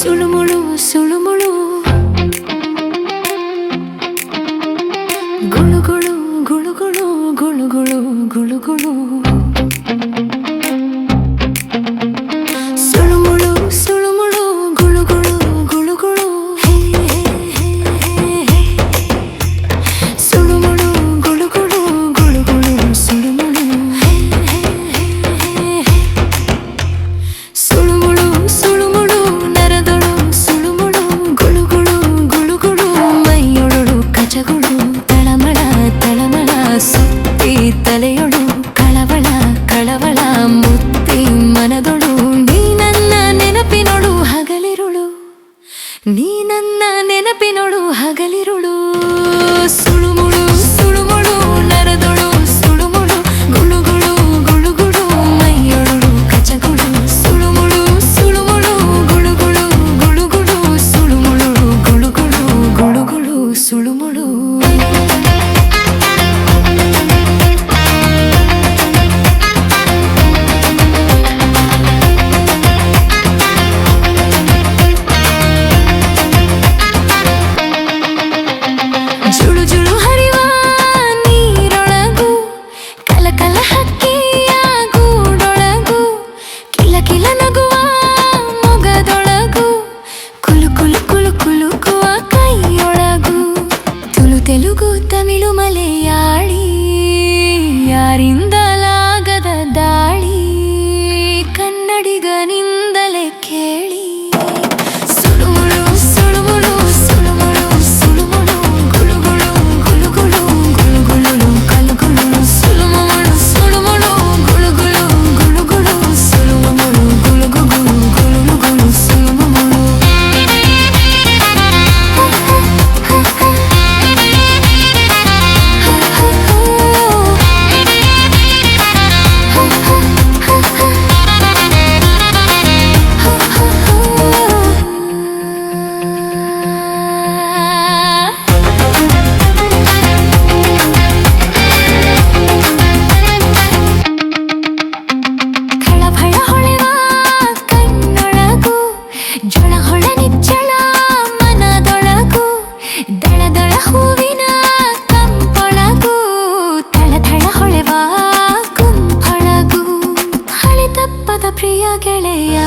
சுழுமுழு சுழுமுழு. குழு குழு குழு குழு குழு குழு குழு குழு loulou. மலையாளி யாரிந்த ಗೆಳೆಯ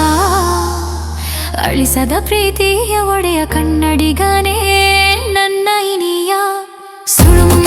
ಅಳಿಸದ ಪ್ರೀತಿಯ ಒಡೆಯ ಕನ್ನಡಿಗನೇ ನನ್ನ ಇನಿಯ. ಸುಳು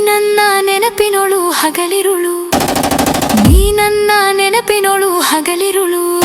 ನನ್ನ ನೆನಪಿನೊಳು ಹಗಲಿರುಳು. ನೀ ನನ್ನ ನೆನಪಿನೊಳು ಹಗಲಿರುಳು.